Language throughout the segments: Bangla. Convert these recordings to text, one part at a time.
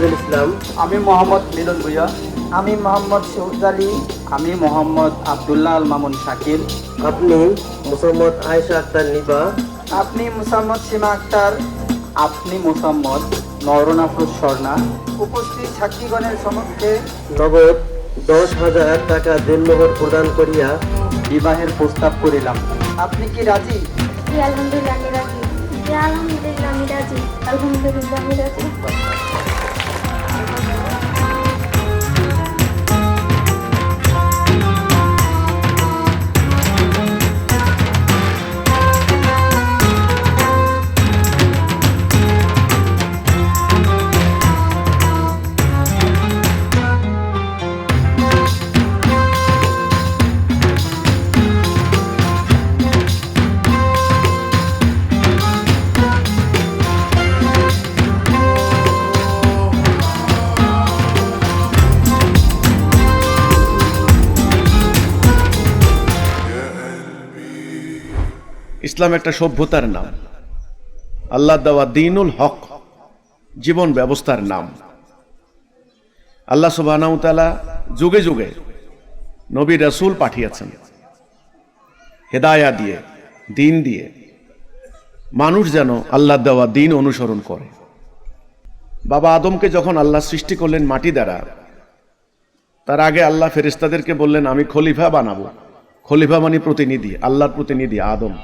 আমি মোহাম্মদ রাফিজুল ইসলাম। আমি মোহাম্মদ মিলন ভুইয়া। আমি মোহাম্মদ শহীদ আলী। আমি মোহাম্মদ আবদুল্লাহ আল মামুন শাকিল। আপনি মোসাম্মদ আয়েশা আক্তার নিবা। আপনি মুসাম্মদ সীমা আক্তার। আপনি মোসাম্মদ নরন আফরোজ স্বর্ণা। উপস্থিত সাক্ষীগণের সমক্ষে নগদ দশ হাজার টাকা দেনমোহর প্রদান করিয়া বিবাহের প্রস্তাব করিলাম। আপনি কি রাজি? আলহামদুলিল্লাহ আমি রাজি। আলহামদুলিল্লাহ আমি রাজি। আলহামদুলিল্লাহ আমি রাজি। ইসলাম একটা সভ্যতার নাম। আল্লাহ দেওয়া দিনুল হক, জীবন ব্যবস্থার নাম। আল্লাহ সুবাহতালা যুগে যুগে নবী রসুল পাঠিয়েছেন। হেদায়া দিয়ে, দিন দিয়ে মানুষ যেন আল্লাহ দেওয়া দিন অনুসরণ করে। বাবা আদমকে যখন আল্লাহ সৃষ্টি করলেন মাটি দ্বারা, তার আগে আল্লাহ ফেরেস্তাদেরকে বললেন, আমি খলিফা বানাবো। খলিফা মানে প্রতিনিধি, আল্লাহর প্রতিনিধি আদম।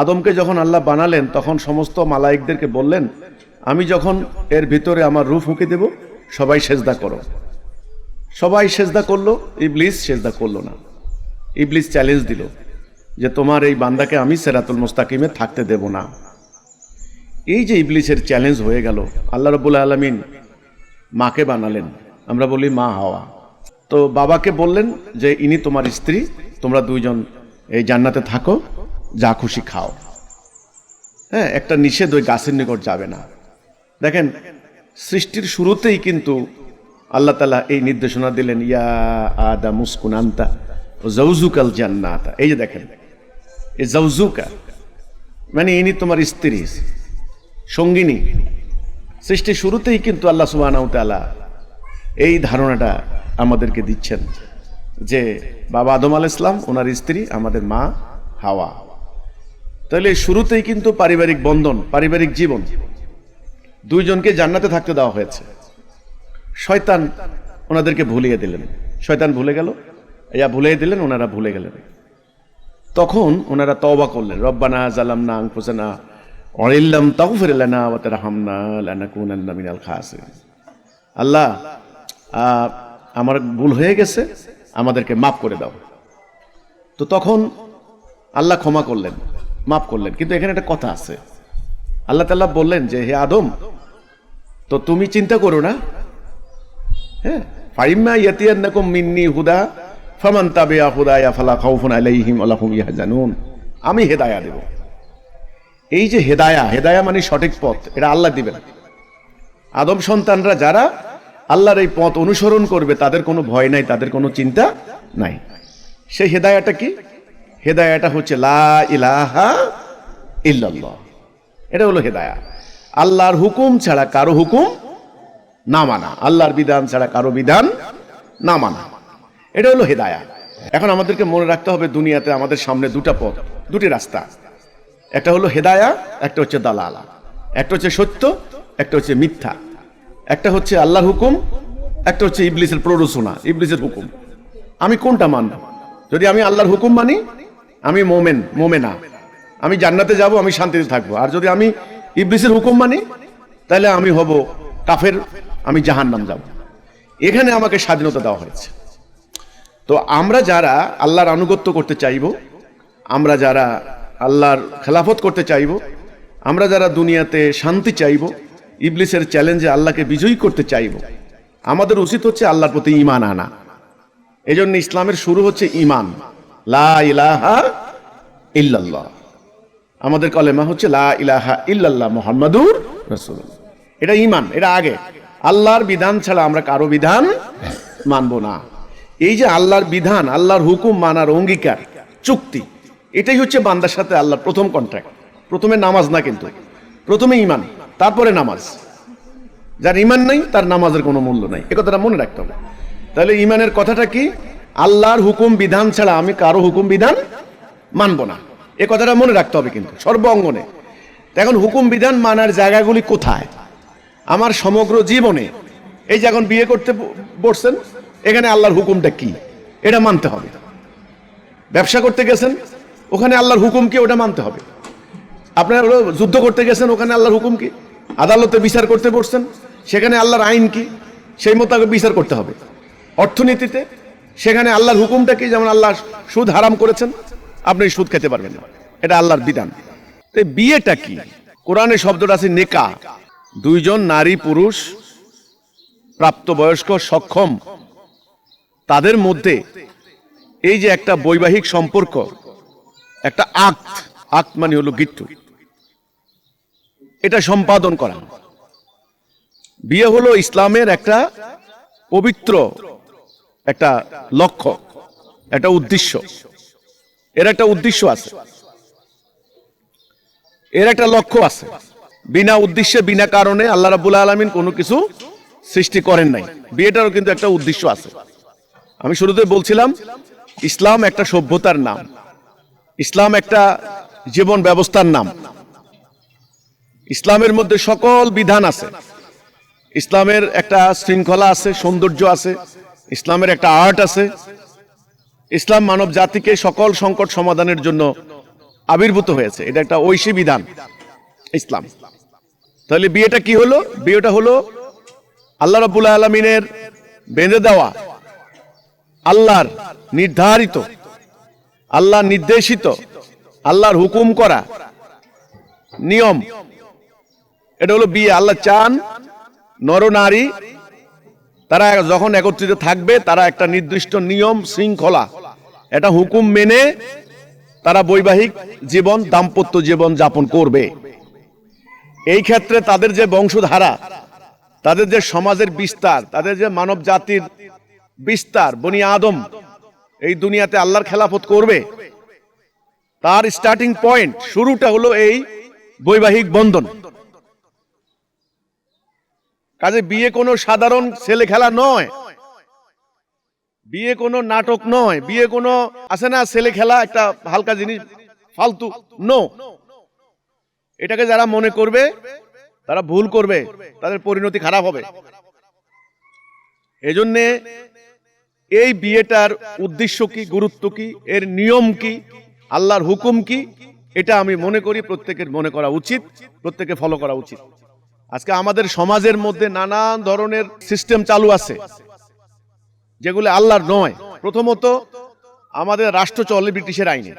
আদমকে যখন আল্লাহ বানালেন, তখন সমস্ত মালাইকদেরকে বললেন, আমি যখন এর ভিতরে আমার রূপ ফুঁকে দেব, সবাই সেজদা করো। সবাই সেজদা করল, ইবলিস সেজদা করল না। ইবলিস চ্যালেঞ্জ দিল যে, তোমার এই বান্দাকে আমি সেরাতুল মুস্তাকিমে থাকতে দেব না। এই যে ইবলিসের চ্যালেঞ্জ হয়ে গেল, আল্লাহ রবুল্লা আলমিন মাকে বানালেন। আমরা বলি মা হাওয়া। তো বাবাকে বললেন যে, ইনি তোমার স্ত্রী, তোমরা দুইজন এই জান্নাতে থাকো। যা খুশি খাও। হ্যাঁ একটা নিষেধ ওই গাছের নিকট যাবে না। দেখেন, সৃষ্টির শুরুতেই কিন্তু আল্লাহ তালা এই নির্দেশনা দিলেন, ইয়া আদা মুসকুন আন্তা ও জৌজুকাল জান্নাতা। এই যে দেখেন এই জৌজুকা মানে ইনি তোমার স্ত্রী, সঙ্গিনী। সৃষ্টির শুরুতেই কিন্তু আল্লাহ সুবাহ এই ধারণাটা আমাদেরকে দিচ্ছেন যে বাবা আদম আল ইসলাম ওনার স্ত্রী, আমাদের মা হাওয়া। তাহলে শুরুতেই কিন্তু পারিবারিক বন্ধন, পারিবারিক জীবন দুইজনকে জান্নাতে থাকতে দেওয়া হয়েছে। শয়তান ওনাদেরকে ভুলিয়ে দিলেন। শয়তান ভুলে গেল, ইয়া ভুলিয়ে দিলেন, ওনারা ভুলে গেলেন। তখন ওনারা তওবা করলেন, রব্বানা জালাম জালামনা আংফুসানা অরিল্লাম তাগফির লানা ওয়া তারহামনা লানাকুনান্না মিনাল খাসিরিন। আল্লাহ আমার ভুল হয়ে গেছে, আমাদেরকে মাফ করে দাও। তো তখন আল্লাহ ক্ষমা করলেন। মাফ করলেন, কিন্তু এখানে একটা কথা আছে। আল্লাহ তাল্লাহ বললেন যে, হে আদম, তো তুমি চিন্তা করো না। হ্যাঁ ফাইম্মা ইয়াতিয়ান্নাকুম মিন্নি হুদা, ফামান তাবিয়া হুদায়া ফালা খাউফুন আলাইহিম ওয়া লাহুম ইয়াহজানুন। আমি হেদায়া দেব। এই যে হেদায়া হেদায়া মানে সঠিক পথ, এটা আল্লাহ দিবেন। আদম সন্তানরা যারা আল্লাহর এই পথ অনুসরণ করবে, তাদের কোনো ভয় নাই, তাদের কোনো চিন্তা নাই। সেই হেদায়াটা কি? হেদায়াটা হচ্ছে লা ইলাহা ইল্লাল্লাহ। এটা হলো হেদায়া। আল্লাহর হুকুম ছাড়া কারও হুকুম না মানা। আল্লাহর বিধান ছাড়া কারও বিধান না মানা। এটা হলো হেদায়া। এখন আমাদেরকে মনে রাখতে হবে দুনিয়াতে আমাদের সামনে দুটা পথ, দুটি রাস্তা। একটা হলো হেদায়া, একটা হচ্ছে দালালা। একটা হচ্ছে সত্য, একটা হচ্ছে মিথ্যা। একটা হচ্ছে আল্লাহর হুকুম, একটা হচ্ছে ইবলিসের প্ররোচনা, ইবলিসের হুকুম। আমি কোনটা মানব? যদি আমি আল্লাহর হুকুম মানি আমি মোমেন, মোমেনা। আমি জান্নাতে যাব, আমি শান্তিতে থাকব। আর যদি আমি ইবলিসের হুকুম মানি, তাহলে আমি হব কাফের, আমি জাহান্নাম যাব। এখানে আমাকে স্বাধীনতা দেওয়া হয়েছে। তো আমরা যারা আল্লাহর আনুগত্য করতে চাইব, আমরা যারা আল্লাহর খেলাফত করতে চাইব, আমরা যারা দুনিয়াতে শান্তি চাইব, ইবলিসের চ্যালেঞ্জে আল্লাহকে বিজয়ী করতে চাইব, আমাদের উচিত হচ্ছে আল্লাহর প্রতি ইমান আনা। এই জন্য ইসলামের শুরু হচ্ছে ইমান আমাদের কলেমা হচ্ছে লা ইলাহা ইল্লাল্লাহ মোহাম্মদুর এটা ইমান এটা আগে। আল্লাহর বিধান ছাড়া আমরা কারও বিধান মানব না। এই যে আল্লাহর বিধান, আল্লাহর হুকুম মানার অঙ্গীকার, চুক্তি, এটাই হচ্ছে বান্দার সাথে আল্লাহর প্রথম কন্ট্রাক্ট প্রথমে নামাজ না কিন্তু, প্রথমে ইমান তারপরে নামাজ। যার ইমান নাই, তার নামাজের কোনো মূল্য নাই। এ কথাটা মনে রাখতে হবে। তাহলে ইমানের কথাটা কি? আল্লাহর হুকুম বিধান ছাড়া আমি কারও হুকুম বিধান মানব না। এ কথাটা মনে রাখতে হবে কিন্তু, সর্ব অঙ্গনে। এখন হুকুম বিধান মানার জায়গাগুলি কোথায়? আমার সমগ্র জীবনে, এই যে এখন বিয়ে করতে বসছেন, এখানে আল্লাহর হুকুমটা কি? এটা মানতে হবে। ব্যবসা করতে গেছেন, ওখানে আল্লাহর হুকুম কি, ওটা মানতে হবে। আপনারা যুদ্ধ করতে গেছেন, ওখানে আল্লাহর হুকুম কি? আদালতে বিচার করতে বসছেন, সেখানে আল্লাহর আইন কি? সেই মোতাবেক বিচার করতে হবে। অর্থনীতিতে সেখানে আল্লাহর হুকুমটা কি? যেমন আল্লাহ সুদ হারাম করেছেন, আপনি সুদ খেতে পারবেন না। এটা আল্লাহর বিধান। তো এই বিয়েটা কি? কোরআনে শব্দটা আছে নেকা। দুইজন নারী পুরুষ, প্রাপ্তবয়স্ক, সক্ষম। তাদের মধ্যে এই যে একটা বৈবাহিক সম্পর্ক, একটা আক্ত আক্ত মানে হলো গিট্টু। এটা সম্পাদন করা। বিয়ে হলো ইসলামের একটা পবিত্র একটা লক্ষ্য, একটা উদ্দেশ্য। এর একটা উদ্দেশ্য আছে। এর একটা লক্ষ্য আছে। বিনা উদ্দেশ্যে, বিনা কারণে আল্লাহ রাবুল আলমিন কোনো কিছু সৃষ্টি করেন নাই। বিয়েটারও কিন্তু একটা উদ্দেশ্য আছে। আমি শুরুতে বলছিলাম, ইসলাম একটা সভ্যতার নাম। ইসলাম একটা জীবন ব্যবস্থার নাম। ইসলামের মধ্যে সকল বিধান আছে। ইসলামের একটা শৃঙ্খলা আছে, সৌন্দর্য আছে। ইসলামের একটা আর্ট আছে। ইসলাম মানব জাতিকে সকল সংকট সমাধানের জন্য আবির্ভূত হয়েছে। এটা একটা ঐশী বিধান ইসলাম। তাহলে বিয়েটা কি হলো? বিয়েটা হলো আল্লাহ রাবুল আলমিনের বেঁধে দেওয়া, আল্লাহর নির্ধারিত আল্লাহ নির্দেশিত, আল্লাহর হুকুম করা নিয়ম। এটা হলো বিয়ে। আল্লাহ চান নরনারী তারা যখন একত্রিত থাকবে, তারা একটা নির্দিষ্ট নিয়ম শৃঙ্খলা। এটা হুকুম মেনে তারা বৈবাহিক জীবন, দাম্পত্য জীবন যাপন করবে। এই ক্ষেত্রে তাদের যে বংশধারা, তাদের যে সমাজের বিস্তার, তাদের যে মানব জাতির বিস্তার, বনি আদম এই দুনিয়াতে আল্লাহর খেলাফত করবে। তার স্টার্টিং পয়েন্ট শুরুটা হলো এই বৈবাহিক বন্ধন। কাজে বিয়ে কোনো সাধারণ ছেলে খেলা নয়। বিয়ে কোনো নাটক নয়। বিয়ে কোনো আছে না ছেলে খেলা, একটা হালকা জিনিস, ফালতু? নো এটাকে যারা মনে করবে, তারা ভুল করবে, তাদের পরিণতি খারাপ হবে। এজন্যে এই বিয়েটার উদ্দেশ্য কি, গুরুত্ব কি, এর নিয়ম কি, আল্লাহর হুকুম কি, এটা আমি মনে করি প্রত্যেকের মনে করা উচিত প্রত্যেকে ফলো করা উচিত। আজকে আমাদের সমাজের মধ্যে নানান ধরনের সিস্টেম চালু আছে, যেগুলো আল্লাহর নয়। প্রথমত, আমাদের রাষ্ট্র চলে ব্রিটিশের আইনে।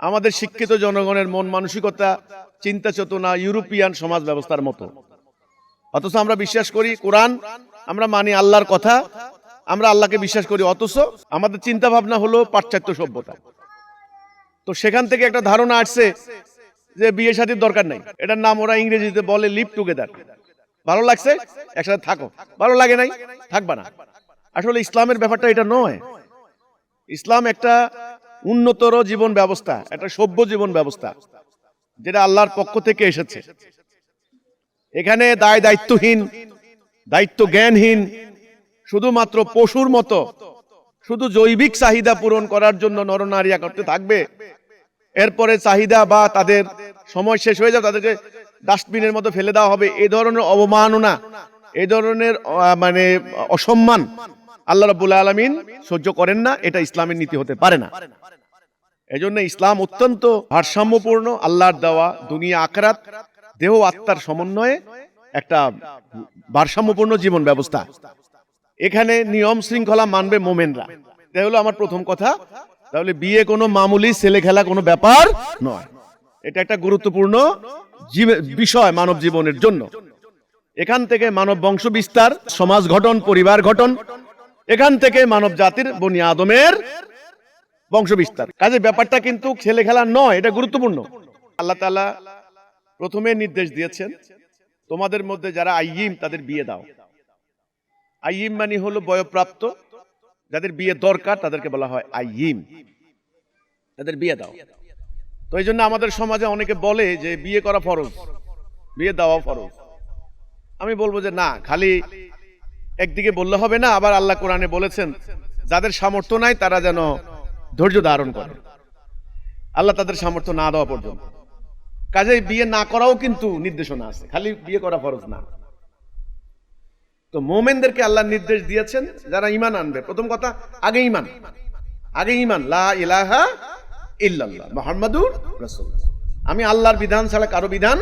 আমাদের শিক্ষিত জনগণের মন মানসিকতা, চিন্তা চেতনা ইউরোপিয়ান সমাজ ব্যবস্থার মতো। অথচ আমরা বিশ্বাস করি, কোরআন, আমরা মানি আল্লাহর কথা, আমরা আল্লাহকে বিশ্বাস করি, অথচ আমাদের চিন্তা ভাবনা হলো পাশ্চাত্য সভ্যতা। তো সেখান থেকে একটা ধারণা আসছে যে বিয়ে শাদীর দরকার নাই। এটার নাম ওরা ইংরেজিতে বলে লিভ টুগেদার ভালো লাগছে? একসাথে থাকো। ভালো লাগে নাই? থাকবা না। আসলে ইসলামের ব্যাপারটা এটা নয়। ইসলাম একটা উন্নতর জীবন ব্যবস্থা, একটা সভ্য জীবন ব্যবস্থা, যেটা আল্লাহর পক্ষ থেকে এসেছে। এখানে দায় দায়িত্বহীন, দায়িত্ব জ্ঞানহীন, শুধুমাত্র পশুর মতো, শুধু জৈবিক চাহিদা পূরণ করার জন্য নরনারী করতে থাকবে। এরপরে চাহিদা বা তাদের সময় শেষ হয়ে যাবে তাদেরকে ডাস্টবিনের মতো ফেলে দেওয়া হবে। এই ধরনের অবমাননা এই ধরনের মানে অসম্মান আল্লাহ রাবুল আলমিন সহ্য করেন না। এটা ইসলামের নীতি হতে পারে না। এজন্য ইসলাম অত্যন্ত ভারসাম্যপূর্ণ, আল্লাহর দেওয়া দুনিয়া আকরাত দেহ আত্মার সমন্বয়ে একটা ভারসাম্যপূর্ণ জীবন ব্যবস্থা। এখানে নিয়ম শৃঙ্খলা মানবে মোমেনরা। এটা হলো আমার প্রথম কথা। তাহলে বিয়ে কোনো মামুলি ছেলে খেলা কোনো ব্যাপার নয়। এটা একটা গুরুত্বপূর্ণ বিষয় মানব জীবনের জন্য। এখান থেকে মানব বংশ বিস্তার, সমাজ গঠন, পরিবার গঠন, এখান থেকে মানব জাতির বনি আদমের বংশ বিস্তার। কাজে ব্যাপারটা কিন্তু ছেলে খেলা নয়, এটা গুরুত্বপূর্ণ। আল্লাহ তালা প্রথমে নির্দেশ দিয়েছেন, তোমাদের মধ্যে যারা আইয়িম, তাদের বিয়ে দাও। আইয়িম মানে হলো বয়প্রাপ্ত যাদের বিয়ে দরকার তাদেরকে বলা হয় আইয়িম। তাদের বিয়ে দাও। তো এই জন্য আমাদের সমাজে অনেকে বলে যে বিয়ে করা ফরজ। বিয়ে দেওয়া ফরজ। আমি বলব যে না, খালি একদিকে বললে হবে না, আবার আল্লাহ কোরআনে বলেছেন, যাদের সামর্থ্য নাই তারা যেন ধৈর্য ধারণ করে। আল্লাহ তাদের সামর্থ্য না দেওয়া পর্যন্ত। কাজেই বিয়ে না করাও কিন্তু নির্দেশনা আছে। খালি বিয়ে করা ফরজ না। তো মোমেনদেরকে আল্লাহ নির্দেশ দিয়েছেন, যারা ইমান আনবে। প্রথম কথা, আগে ইমান আগে ইমান আমি আল্লাহর বিধান ছাড়া কারও বিধান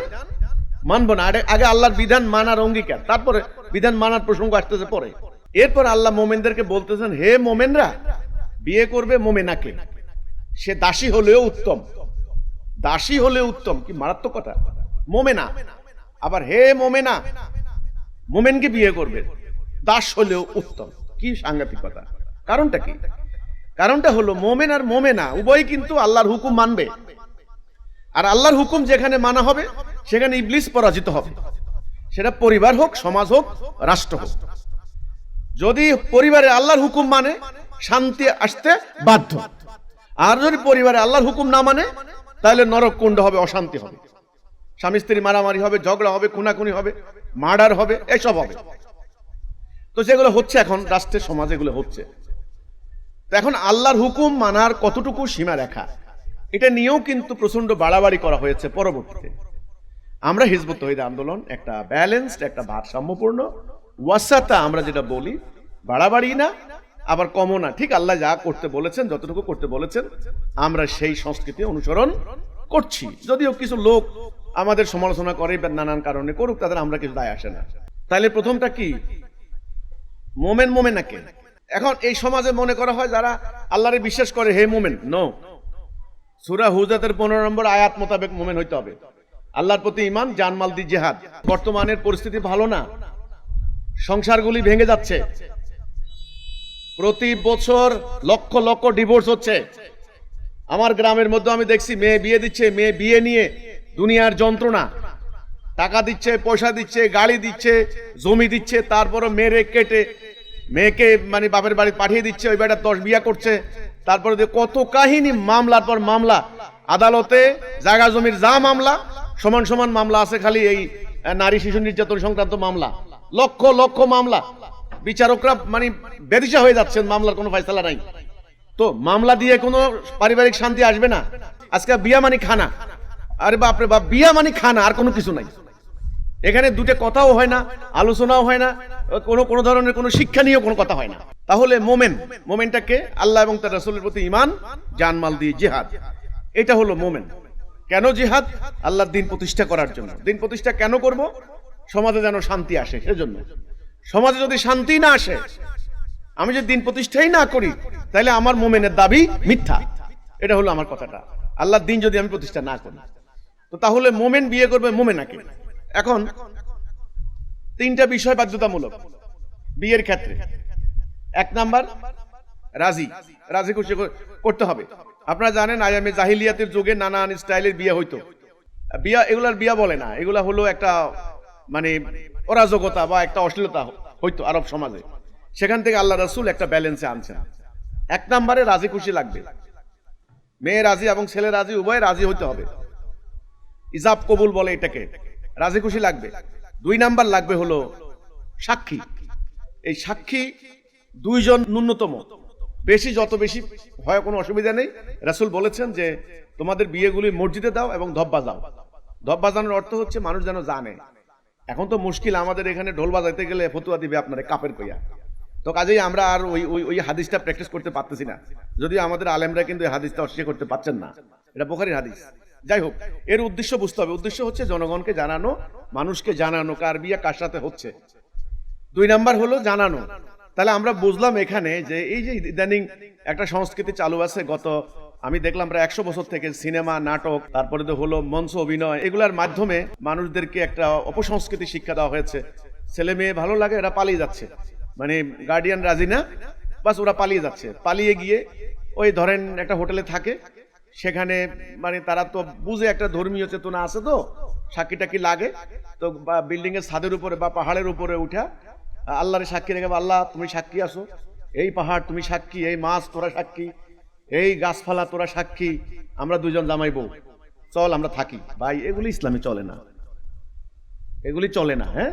মানবো না। আগে আল্লাহর বিধান মানার অঙ্গীকার। তারপরে বিধান মানার প্রসঙ্গ আসতেছে পরে। এরপর আল্লাহ মোমেনদেরকে বলতেছেন, হে মোমেনরা, বিয়ে করবে মোমেনাকে। সে দাসী হলেও উত্তম। দাসী হলে উত্তম। কি মারাত্মক কথা। মোমেনা। আবার হে মোমেনা মোমেনকে বিয়ে করবে। দাস হলেও উত্তম। কি সাংঘাতিক কথা কারণটা কি? কারণটা হলো মোমেন আর মোমেনা উভয় কিন্তু আল্লাহর হুকুম মানবে। আর আল্লাহর হুকুম যেখানে মানা হবে, সেখানে ইবলিস পরাজিত হবে। সেটা পরিবার হোক, সমাজ হোক, রাষ্ট্র হোক। যদি পরিবারে আল্লাহর হুকুম মানে শান্তি আসতে বাধ্য। আর যদি পরিবারে আল্লাহর হুকুম না মানে তাহলে নরক কুণ্ড হবে, অশান্তি হবে। স্বামী স্ত্রী মারামারি হবে, ঝগড়া হবে, খুনাখুনি হবে, মার্ডার হবে, এসব হবে। তো যেগুলো হচ্ছে এখন রাষ্ট্রের সমাজে এগুলো হচ্ছে। তো এখন আল্লাহর হুকুম মানার কতটুকু সীমা রেখা, এটা নিয়েও কিন্তু প্রচণ্ড বাড়াবাড়ি করা হয়েছে পরবর্তীতে। আমরা হিজবুত তহিদ আন্দোলন একটা ব্যালেন্সড, একটা ভারসাম্যপূর্ণ, ওয়াসাতা আমরা যেটা বলি, বাড়াবাড়ি না, আবার কমও না। ঠিক আল্লাহ যা করতে বলেছেন, যতটুকু করতে বলেছেন, আমরা সেই সংস্কৃতি অনুসরণ করছি। যদিও কিছু লোক আমাদের সমালোচনা করে নানান কারণে করুক, তাদের আমরা কিছু দায় আসে না। তাহলে প্রথমটা কি? মোমেন মোমেনাকে এখন এই সমাজে মনে করা হয় যারা আল্লাহরে বিশ্বাস করে, হে মোমেন নো সুরা হুজাতের পনেরো নম্বর আয়াত মোতাবেক মোমেন হইতে হবে। আল্লাহর প্রতি ইমান জানমাল দি জেহাদ। বর্তমানের পরিস্থিতি ভালো না? সংসারগুলি ভেঙে যাচ্ছে। প্রতি বছর লক্ষ লক্ষ ডিভোর্স হচ্ছে। আমার গ্রামের মধ্যে আমি দেখছি, মেয়ে বিয়ে দিচ্ছে, মেয়ে বিয়ে নিয়ে দুনিয়ার যন্ত্রণা। টাকা দিচ্ছে, পয়সা দিচ্ছে, গাড়ি দিচ্ছে, জমি দিচ্ছে তারপরে মেরে কেটে মেয়েকে মানে বাপের বাড়ি পাঠিয়ে দিচ্ছে, ওই বেটা দশ বিয়া করছে। তারপরে কত কাহিনী, মামলার পর মামলা। আদালতে জায়গা জমির যা মামলা, সমান সমান মামলা আছে খালি এই নারী শিশু নির্যাতন সংক্রান্ত মামলা। লক্ষ লক্ষ মামলা। বিচারকরা মানে বেদিশা হয়ে যাচ্ছেন, মামলার কোনো ফয়সালা নাই। তো মামলা দিয়ে কোনো পারিবারিক শান্তি আসবে না। আজকে বিয়া মানে খানা। আরে বাপরে বাপ, বিয়া মানে খানা, আর কোনো কিছু নাই। এখানে দুটো কথাও হয় না, আলোচনাও হয় না, কোনো কোনো ধরনের কোনো শিক্ষা নিয়েও কোনো কথা হয় না। তাহলে মোমেন মোমেনটাকে আল্লাহ এবং তার রাসূলের প্রতি ইমান জানমাল দিয়ে জেহাদ। এটা হলো মোমেন। কেন জিহাদ? আল্লাহর দিন প্রতিষ্ঠা করার জন্য। দিন প্রতিষ্ঠা কেন করব? সমাজে যেন শান্তি আসে, সেজন্য। সমাজে যদি শান্তি না আসে, আমি যদি দিন প্রতিষ্ঠাই না করি, তাহলে আমার মোমেনের দাবি মিথ্যা। এটা হলো আমার কথাটা। আল্লাহর দিন যদি আমি প্রতিষ্ঠা না করি। তো তাহলে মোমেন বিয়ে করবে মোমেনাকে। এখন তিনটা বিষয় বাধ্যতামূলক বিয়ের ক্ষেত্রে। এক নাম্বার, রাজি। রাজি খুশি করতে হবে। আপনারা জানেন আয়ামে জাহিলিয়াতের যুগে নানান স্টাইলের বিয়ে হইতো। বিয়া, এগুলার বিয়া বলে না। এগুলা হলো একটা মানে অরাজকতা বা একটা অশ্লীলতা হইতো আরব সমাজে। সেখান থেকে আল্লাহ রাসূল একটা ব্যালেন্সে আনছেন। এক নম্বরে রাজি খুশি লাগবে। মেয়ে রাজি এবং ছেলে রাজি, উভয় রাজি হইতে হবে। ইজাব কবুল বলে এটাকে। রাজি খুশি লাগবে? দুই নাম্বার লাগবে হলো সাক্ষী। এই সাক্ষী দুইজন ন্যূনতম। বেশি, যত বেশি হয় কোনো অসুবিধা নেই। রাসূল বলেছেন যে, তোমাদের বিয়েগুলি মসজিদে দাও এবং ধপ বাজাও। ধপ বাজানোর অর্থ হচ্ছে মানুষ যেন জানে। এখন তো মুশকিল, আমাদের এখানে ঢোল বাজাইতে গেলে ফতুয়া দিবে আপনারা কাপের কইয়া। তো কাজেই আমরা আর ওই ওই ওই হাদিসটা প্র্যাকটিস করতে পারতেছি না। যদিও আমাদের আলেমরা কিন্তু এই হাদিসটা অস্বীকার করতে পারছেন না। এটা বোখারির হাদিস। যাই হোক এর উদ্দেশ্য বুঝতে হবে। উদ্দেশ্য হচ্ছে জনগণকে জানানো, মানুষকে জানানো, কার বিয়ে কার সাথে হচ্ছে। দুই নাম্বার হলো জানানো। তাহলে আমরা বুঝলাম এখানে যে এই যে ইদানিং একটা সংস্কৃতি চালু আছে, গত আমি দেখলাম প্রায় একশো বছর থেকে সিনেমা, নাটক, তারপরে তো হলো মঞ্চ অভিনয়, এগুলার মাধ্যমে মানুষদেরকে একটা অপসংস্কৃতি শিক্ষা দেওয়া হয়েছে। ছেলে মেয়ে ভালো লাগে, এরা পালিয়ে যাচ্ছে। মানে গার্ডিয়ান রাজি না, বাস ওরা পালিয়ে যাচ্ছে। পালিয়ে গিয়ে ওই ধরেন একটা হোটেলে থাকে সেখানে মানে তারা তো বুঝে একটা ধর্মীয় চেতনা আছে তো সাক্ষী টাকি লাগে? তো বিল্ডিং এর ছাদের উপরে বা পাহাড়ের উপরে উঠা, আল্লাহরে সাক্ষী রেখে আল্লাহ, তুমি সাক্ষী আসো এই পাহাড় তুমি সাক্ষী, এই মাছ তোরা সাক্ষী, এই গাছপালা তোরা সাক্ষী, আমরা দুজন জামাই বউ। চল, আমরা থাকি। ভাই, এগুলি ইসলামে চলে না। এগুলি চলে না হ্যাঁ?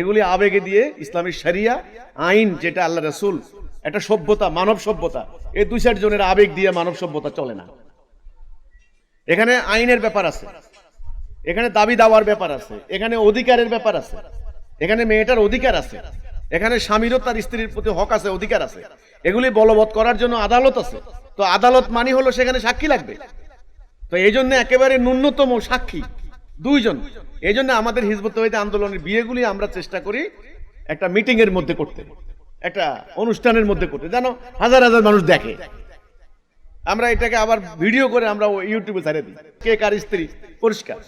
এগুলি আবেগে দিয়ে ইসলামী সারিয়া আইন, যেটা আল্লাহ রসুল, একটা সভ্যতা, মানব সভ্যতা। এই দুই চার জনের আবেগ দিয়ে মানব সভ্যতা চলে না। এখানে আইনের ব্যাপার আছে। এখানে দাবি দাওয়ার ব্যাপার আছে। এখানে অধিকারের ব্যাপার আছে। এখানে মেয়েটার অধিকার আছে। এখানে স্বামীরও তার স্ত্রীর প্রতি হক আছে, অধিকার আছে। এগুলি বলবৎ করার জন্য আদালত আছে। তো আদালত মানি হলো সেখানে সাক্ষী লাগবে। তো এই জন্য একেবারে ন্যূনতম সাক্ষী, দুইজন। এই জন্য আমাদের হিজবত আন্দোলনের বিয়েগুলি আমরা চেষ্টা করি একটা মিটিং এর মধ্যে করতে, একটা অনুষ্ঠানের মধ্যে করতে। জানো হাজার হাজার মানুষ দেখে। আমরা এটাকে আবার ভিডিও করে আমরা ইউটিউবে ছাড়ে দিই। কে কার স্ত্রী? পরিষ্কার।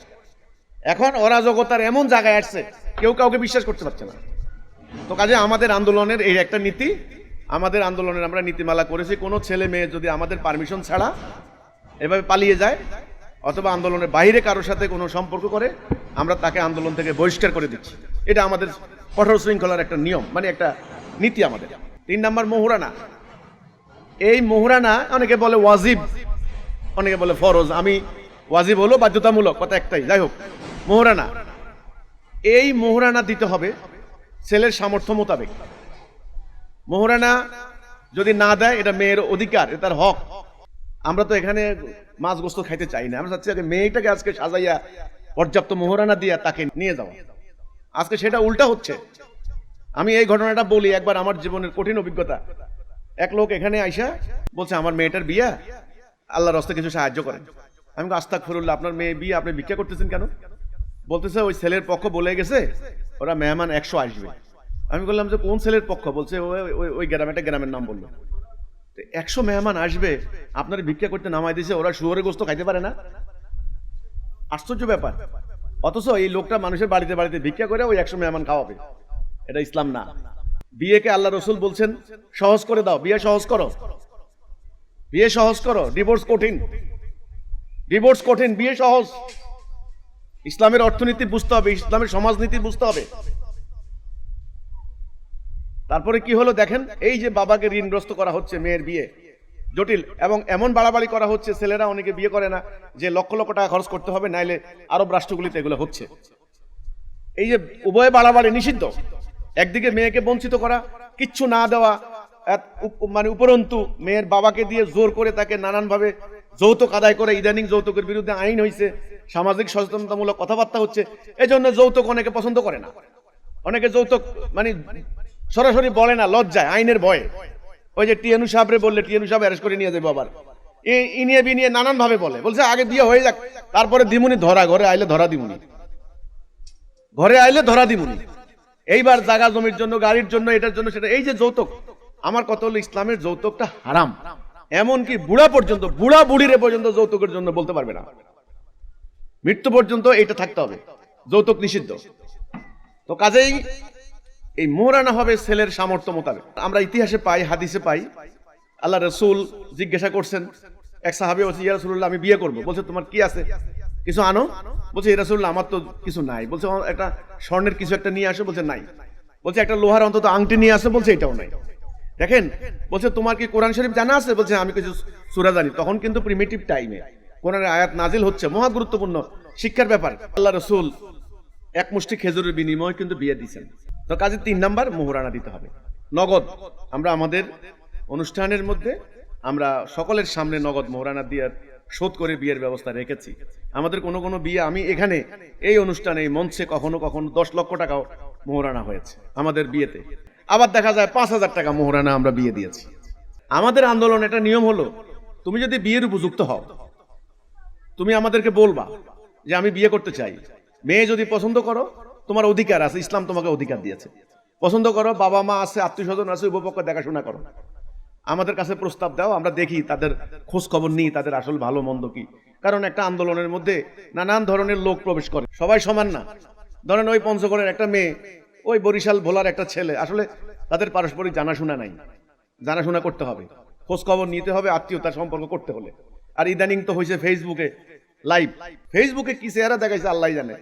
এখন অরাজকতার এমন জায়গায় আসছে, কেউ কাউকে বিশ্বাস করতে পারছে না। তো কাজে আমাদের আন্দোলনের এই একটা নীতি, আমাদের আন্দোলনের আমরা নীতিমালা করেছি, কোনো ছেলে মেয়ে যদি আমাদের পারমিশন ছাড়া এভাবে পালিয়ে যায়, অথবা আন্দোলনের বাইরে কারোর সাথে কোনো সম্পর্ক করে, আমরা তাকে আন্দোলন থেকে বহিষ্কার করে দিচ্ছি। এটা আমাদের কঠোর শৃঙ্খলার একটা নিয়ম মানে একটা নীতি আমাদের। তিন নম্বর মোহরানা এই মোহরানা, অনেকে বলে ওয়াজিব, অনেকে বলে ফরজ। আমি ওয়াজিব হলো বাধ্যতামূলক, কথা একটাই। যাই হোক, মোহরানা। এই মোহরানা দিতে হবে ছেলের সামর্থ্য মোতাবেক। মোহরানা যদি না দেয়, এটা মেয়ের অধিকার, এটা তার হক। আমরা তো এখানে মাছ গোস্ত খাইতে চাই না। আমরা চাচ্ছি মেয়েটাকে আজকে সাজাইয়া, পর্যাপ্ত মোহরানা দিয়া তাকে নিয়ে যাওয়া। আজকে সেটা উল্টা হচ্ছে। আমি এই ঘটনাটা বলি, একবার আমার জীবনের কঠিন অভিজ্ঞতা। এক লোক এখানে আইসা বলছে, আমার মেয়েটার বিয়া? আল্লাহর রাস্তায় কিছু সাহায্য করেন। আমি আস্তাক ফরুল্লাহ আপনার মেয়ে বিয়ে আপনি ভিক্ষা করতেছেন কেন? বলতেছে, ওই ছেলের পক্ষ বলে গেছে, ওরা মেহমান একশো আসবে। আমি বললাম যে, কোন ছেলের পক্ষ? বলছে, ওই- ওই- ওই গ্রামে একটা গ্রামের নাম বলল। একশো মেহমান আসবে, আপনার ভিক্ষা করতে নামাই দিয়েছে, ওরা শুয়োরে গোস্ত খাইতে পারে না? আশ্চর্য ব্যাপার। অথচ এই লোকটা মানুষের বাড়িতে বাড়িতে ভিক্ষা করে ওই একশো মেহমান খাওয়াবে। এটা ইসলাম না। বিয়েকে আল্লাহ রসুল বলছেন, সহজ করে দাও, বিয়ে সহজ করো। বিয়ে সহজ করো ডিভোর্স কঠিন। ডিভোর্স কঠিন, বিয়ে সহজ। ইসলামের অর্থনীতি বুঝতে হবে, ইসলামের সমাজনীতি বুঝতে হবে। তারপরে কি হলো দেখেন, এই যে বাবাকে ঋণগ্রস্ত করা হচ্ছে মেয়ের বিয়ে, জটিল এবং এমন বাড়াবাড়ি করা হচ্ছে, ছেলেরা অনেকে বিয়ে করে না, যে লক্ষ লক্ষ টাকা খরচ করতে হবে, নাইলে আরব রাষ্ট্রগুলিতে এগুলো হচ্ছে। এই যে উভয় বাড়াবাড়ি নিষিদ্ধ। একদিকে মেয়েকে বঞ্চিত করা, কিচ্ছু না দেওয়া মানে উপরন্তু মেয়ের বাবাকে দিয়ে জোর করে তাকে নানানভাবে যৌতুক আদায় করে, ইদানিং যৌতুকের বিরুদ্ধে আইন হয়েছে সামাজিক সচেতনতামূলক কথাবার্তা হচ্ছে এই জন্য যৌতুক অনেকে পছন্দ করে না। অনেকে যৌতুক মানে সরাসরি বলে না, লজ্জায়, আইনের ভয়ে। ওই যে টিএনু সাহেবরে বললে টিএনু সাহেব অ্যারেস্ট করে নিয়ে যাবে আবার। এ- ইনিয়ে বিনিয়ে নানান ভাবে বলে। বলছে, আগে বিয়ে হয়ে যাক, তারপরে দিমুনি, ধরা, ঘরে আইলে ধরা দিমুনি। ঘরে আইলে ধরা দিমুনি। এইবার জায়গা জমির জন্য, গাড়ির জন্য, এটার জন্য সেটা এই যে যৌতুক, আমার কত হলো ইসলামের যৌতুকটা হারাম। এমনকি বুড়া পর্যন্ত, বুড়া বুড়িরে পর্যন্ত যৌতুকের জন্য বলতে পারবে না। মৃত্যু পর্যন্ত এটা থাকতে হবে। যৌতুক নিষিদ্ধ। তো কাজেই এই মোহরানা হবে ছেলের সামর্থ্য মোতাবেক। আমরা ইতিহাসে পাই, হাদিসে পাই, আল্লাহ রসুল জিজ্ঞাসা করছেন, এক সাহাবি বলছে, ইয়া রসুল্লাহ আমি বিয়ে করব। বলছে, তোমার কি আছে? কিছু আনো? বলছে ইয়া রসুল্লাহ আমার তো কিছু নাই। বলছে একটা স্বর্ণের কিছু একটা নিয়ে আসো। বলছে, নাই। বলছে, একটা লোহার অন্তত আংটি নিয়ে আসো। বলছে, এটাও নাই। দেখেন, বলছে, তোমার কি কোরআন শরীফ জানা আছে? বলছে আমি কিছু সুরা জানি। তখন কিন্তু প্রিমিটিভ টাইমে কোরআনের আয়াত নাজিল হচ্ছে, মহা গুরুত্বপূর্ণ শিক্ষার ব্যাপার। আল্লাহ রসুল এক মুষ্টি খেজুরের বিনিময় কিন্তু বিয়ে দিয়েছেন। তো কাজে তিন নাম্বার, মোহরানা দিতে হবে। নগদ, আমরা আমাদের অনুষ্ঠানের মধ্যে আমরা সকলের সামনে নগদ মোহরানা দিয়ে শোধ করে বিয়ের ব্যবস্থা রেখেছি। আমাদের কোনো কোনো বিয়ে, আমি এখানে এই অনুষ্ঠানে এই মঞ্চে কখনো কখনো দশ লক্ষ টাকাও মোহরানা হয়েছে আমাদের বিয়েতে। আবার দেখা যায় পাঁচ হাজার টাকা মোহরানা আমরা বিয়ে দিয়েছি। আমাদের আন্দোলন একটা নিয়ম হলো, তুমি যদি বিয়ের উপযুক্ত হও, তুমি আমাদেরকে বলবা যে আমি বিয়ে করতে চাই। মেয়ে যদি পছন্দ করো, তোমার অধিকার আছে, ইসলাম তোমাকে অধিকার দিয়েছে। পছন্দ করো বাবা মা আছে আত্মীয় স্বজন আছে উপপক্ষ দেখাশোনা করো। আমাদের কাছে প্রস্তাব দাও, আমরা দেখি তাদের খোঁজ খবর নিই, তাদের আসল ভালো মন্দ কি। কারণ একটা আন্দোলনের মধ্যে নানান ধরনের লোক প্রবেশ করে, সবাই সমান না। ধরেন ওই পঞ্চগড়ের একটা মেয়ে, ওই বরিশাল ভোলার একটা ছেলে, আসলে তাদের পারস্পরিক জানাশোনা নাই। জানাশোনা করতে হবে খোঁজ খবর নিতে হবে আত্মীয়তার সম্পর্ক করতে হলে। আর ইদানিং তো হয়েছে ফেসবুকে লাইভ। ফেসবুকে কি চেহারা দেখাইছে আল্লাহ জানে।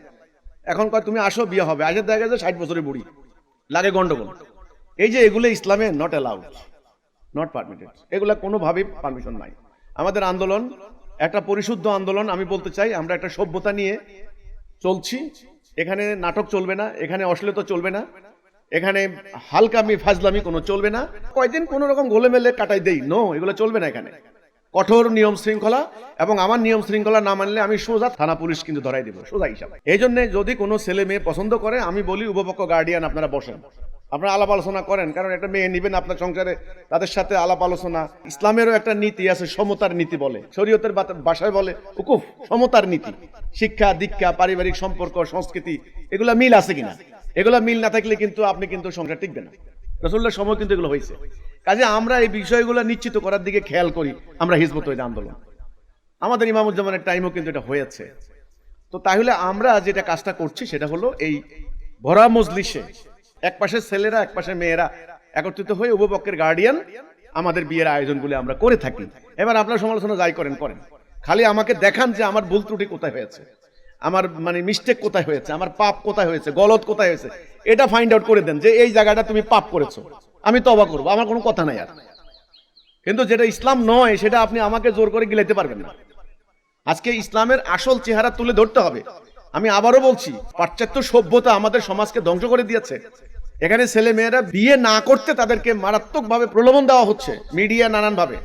এখন কয়, তুমি আসো, বিয়ে হবে। আসে দেখা গেছে ষাট বছরের বুড়ি। লাগে গন্ডগোল। এই যে এগুলো ইসলামে নট অ্যালাউড নট পারমিটেড এগুলা কোনোভাবেই পারমিশন নাই। আমাদের আন্দোলন, একটা পরিশুদ্ধ আন্দোলন, আমি বলতে চাই, আমরা একটা সভ্যতা নিয়ে চলছি। এখানে নাটক চলবে না, এখানে অশ্লীলতা চলবে না, এখানে হালকামি ফাজলামি কোনো চলবে না। কয়দিন কোনো রকম গোলেমেলে কাটাই দেই। নো এগুলো চলবে না এখানে। কঠোর নিয়ম শৃঙ্খলা এবং আমার নিয়ম শৃঙ্খলা না মানলে আমি সোজা থানা পুলিশ কিন্তু ধরাই দেবো, সোজা হিসাবে। এই জন্য যদি কোনো ছেলে মেয়ে পছন্দ করে, আমি বলি উপপক্ষ গার্ডিয়ান আপনারা বসেন। আপনারা আলাপ আলোচনা করেন, কারণ একটা মেয়ে নিবেন আপনার সংসারে, তাদের সাথে আলাপ আলোচনা। ইসলামেরও একটা নীতি আছে, সমতার নীতি বলে। শরীয়তের ভাষায় বলে, উকুফ, সমতার নীতি। শিক্ষা, দীক্ষা, পারিবারিক সম্পর্ক, সংস্কৃতি, এগুলা মিল আছে কিনা? এগুলা মিল না থাকলে কিন্তু আপনি কিন্তু সংসার টিকবে না। রসুল্লার সময় কিন্তু এগুলো হয়েছে। কাজে আমরা এই বিষয়গুলো নিশ্চিত করার দিকে খেয়াল করি, আমরা হিজবত আন্দোলন। আমাদের ইমামুজ্জামানের টাইমও কিন্তু এটা হয়েছে। তো তাহলে আমরা যেটা কাজটা করছি, সেটা হলো এই ভরা মজলিসে এক পাশে ছেলেরা, এক পাশে মেয়েরা। একত্রিত হয়ে উপপক্ষের গার্ডিয়ান আমাদের বিয়ের আয়োজনগুলি আমরা করে থাকি। এবার আপনার সমালোচনা যাই করেন করেন। খালি আমাকে দেখান যে আমার ভুল ত্রুটি কোথায় হয়েছে। আমার মানে মিস্টেক কোথায় হয়েছে, আমার পাপ কোথায় হয়েছে, গলত কোথায় হয়েছে, এটা ফাইন্ড আউট করে দেন যে এই জায়গাটা তুমি পাপ করেছ। আমি তবা করব, আমার কোনো কথা নাই আর। কিন্তু যেটা ইসলাম নয়, সেটা আপনি আমাকে জোর করে গিলাইতে পারবেন না। আজকে ইসলামের আসল চেহারা তুলে ধরতে হবে। আমি আবারও বলছি, পাশ্চাত্য সভ্যতা আমাদের সমাজকে ধ্বংস করে দিয়েছে। এখানে ছেলে মেয়েরা বিয়ে না করতে তাদেরকে মারাত্মকভাবে প্রলোভন দেওয়া হচ্ছে, মিডিয়া নানান ভাবে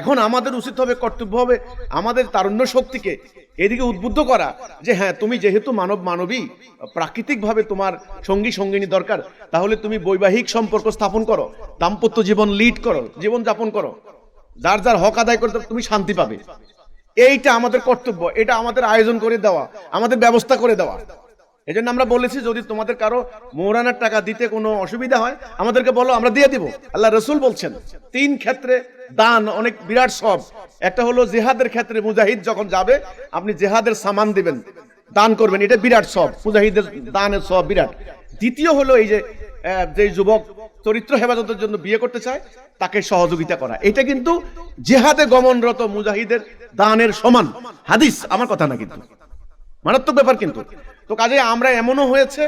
এখন আমাদের উচিত হবে, কর্তব্য হবে আমাদের তারুণ্য শক্তিকে এদিকে উদ্বুদ্ধ করা যে হ্যাঁ তুমি যেহেতু মানব মানবী, প্রাকৃতিকভাবে তোমার সঙ্গী, সঙ্গিনী দরকার, তাহলে তুমি বৈবাহিক সম্পর্ক স্থাপন করো, দাম্পত্য জীবন লিড করো জীবন যাপন করো। যার যার হক আদায় করতে তুমি শান্তি পাবে। এইটা আমাদের কর্তব্য, এটা আমাদের আয়োজন করে দেওয়া, আমাদের ব্যবস্থা করে দেওয়া। এই জন্য আমরা বলেছি, যদি তোমাদের কারও মৌরানার টাকা দিতে কোনো অসুবিধা হয়, আমাদেরকে বলো, আমরা দিয়ে দিব। আল্লাহ রসুল বলছেন, তিন ক্ষেত্রে দান অনেক বিরাট সব। একটা হলো জেহাদের ক্ষেত্রে মুজাহিদ যখন যাবে, আপনি জেহাদের সামান দিবেন, দান করবেন, এটা বিরাট সব। মুজাহিদের দানের সব বিরাট। দ্বিতীয় হলো এই যে যে যুবক চরিত্র হেফাজতের জন্য বিয়ে করতে চায়, তাকে সহযোগিতা করা। এটা কিন্তু জেহাদে গমনরত মুজাহিদের দানের সমান। হাদিস, আমার কথা না কিন্তু। মারাত্মক ব্যাপার কিন্তু। তো কাজে আমরা এমনও হয়েছে,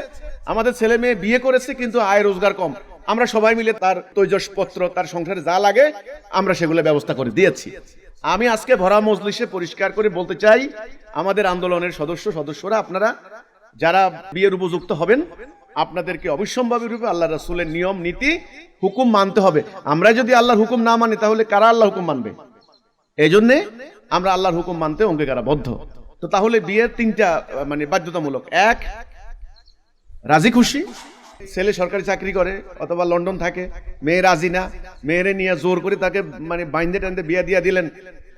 আমাদের ছেলে মেয়ে বিয়ে করেছে, কিন্তু আয় রোজগার কম। আমরা সবাই মিলে তার তৈজসপত্র, তার সংসারে যা লাগে, আমরা সেগুলো ব্যবস্থা করে দিয়েছি। আমি আজকে ভরা মজলিসে পরিষ্কার করে বলতে চাই, আমাদের আন্দোলনের সদস্য সদস্যরা আপনারা যারা বিয়ের উপযুক্ত হবেন আপনাদেরকে অবশ্যম্ভাবী রূপে আল্লাহ রাসূলের নিয়ম, নীতি, হুকুম মানতে হবে। আমরা যদি আল্লাহর হুকুম না মানি, তাহলে কারা আল্লাহ হুকুম মানবে? এই জন্যে আমরা আল্লাহর হুকুম মানতে অঙ্গীকারাবদ্ধ। তো তাহলে বিয়ের তিনটা মানে বাধ্যতামূলক। এক, রাজি খুশি। ছেলে সরকারি চাকরি করে, অথবা লন্ডন থাকে। মেয়ে রাজি না। মেয়েরে নিয়ে জোর করে তাকে মানে বাইন্দে টান্দে বিয়ে দিয়ে দিলেন।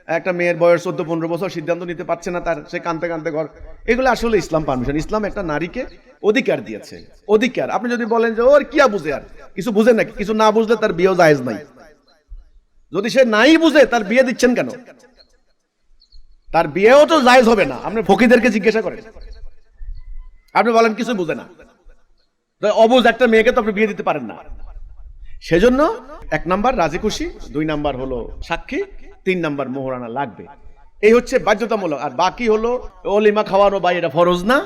একটা মেয়ের বয়স চোদ্দ, পনেরো বছর, সিদ্ধান্ত নিতে পারছে না তার, সে কানতে কানতে ঘর। এগুলো আসলে ইসলাম পারমিশন ইসলাম একটা নারীকে অধিকার দিয়েছে। অধিকার। আপনি যদি বলেন যে, ওর কি বুঝে আর? কিছু বুঝে নাকি? কিছু না বুঝলে তার বিয়েও জায়েজ নাই। যদি সে নাই বুঝে, তার বিয়ে দিচ্ছেন কেন? তার বিয়েও তো জায়েজ হবে না। আপনি ফকিদেরকে জিজ্ঞাসা করেন। আপনি বলেন, কিছু বুঝে না। অবুজ একটা মেয়েকে তো আপনি বিয়ে দিতে পারেন না। সেজন্য এক নাম্বার রাজি খুশি, দুই নাম্বার হলো সাক্ষী তিন নাম্বার মোহরানা লাগবে। এই হচ্ছে বাধ্যতামূলক। আর বাকি হলো অলিমা খাওয়ানো বা এটা ফরজ না?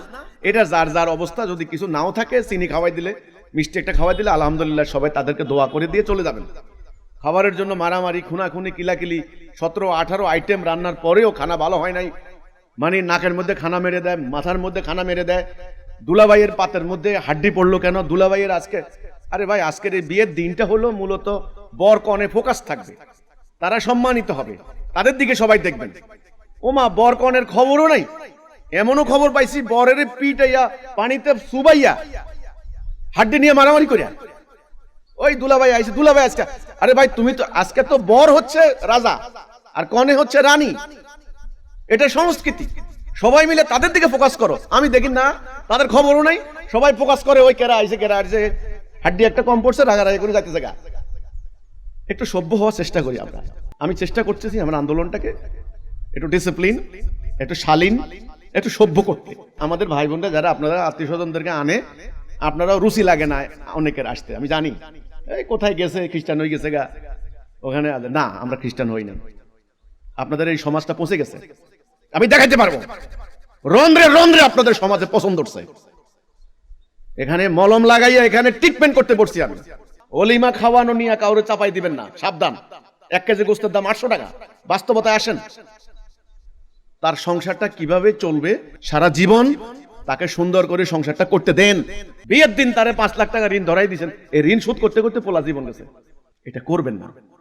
এটা যার যার অবস্থা, যদি কিছু নাও থাকে, চিনি খাওয়াই দিলে, মিষ্টি একটা খাওয়াই দিলে, আলহামদুলিল্লাহ সবাই তাদেরকে দোয়া করে দিয়ে চলে যাবেন। খাবারের জন্য মারামারি, খুনাখুনি, কিলাকিলি, সতেরো, আঠারো আইটেম রান্নার পরেও খানা ভালো হয় নাই। মানে নাকের মধ্যে খানা মেরে দেয়, মাথার মধ্যে খানা মেরে দেয়। দুলাভাইয়ের পাতের মধ্যে হাড্ডি পড়ল কেন? দুলাভাইয়ের আজকে আরে ভাই, আজকের এই বিয়ের দিনটা হলো মূলত বর কনে ফোকাস থাকবে। তারা সম্মানিত হবে। তাদের দিকে সবাই দেখবেন। ওমা বর কনের খবরও নাই। এমনও খবর পাইছি, বরের পিটাইয়া পানিতে সুবাইয়া, হাড্ডি নিয়ে মারামারি করিয়া। ওই দুলাভাই আইছে, দুলাভাই আজকে। আরে ভাই, তুমি তো আজকে তো বর হচ্ছে রাজা, আর কনে হচ্ছে রানী। এটা সংস্কৃতি। সবাই মিলে তাদের দিকে ফোকাস করো। আমি দেখি না, তাদের খবরও নাই। সবাই ফোকাস করে, ওই কেরা আইছে কেরা আইছে। হাড্ডি একটা কম পড়ছে, রাগারাগি করে যাইতেছে গা। একটু সভ্য হওয়ার চেষ্টা করি আমরা। আমি চেষ্টা করতেছি আমার আন্দোলনটাকে একটু ডিসিপ্লিন একটু শালীন, একটু সভ্য করতে। আমাদের ভাই বোনরা যারা আপনারা আত্মীয় স্বজনদেরকে আনে, আপনারাও রুচি লাগে না অনেকের আসতে, আমি জানি। এই কোথায় গেছে, খ্রিস্টান হয়ে গেছে গা। ওখানে না, আমরা খ্রিস্টান হই না। আপনাদের এই সমাজটা পৌঁছে গেছে। আমি দেখাইতে পারব। রন্ধ্রে রন্ধ্রে আপনাদের সমাজে পছন্দ হচ্ছে এখানে মলম লাগাইয়া এখানে ট্রিটমেন্ট করতে বসছি আমি। অলিমা খাওয়ানো নিয়ে কাউরে চাপাই দিবেন না। সাবধান। এক কেজি গোস্তের দাম আটশো টাকা। বাস্তবতায় আসেন। তার সংসারটা কীভাবে চলবে? সারা জীবন তাকে সুন্দর করে সংসারটা করতে দেন। বিয়ের দিন তারে পাঁচ লাখ টাকা ঋণ ধরাই দিয়েছেন। এই ঋণ শোধ করতে করতে পোলা জীবন গেছে। এটা করবেন না।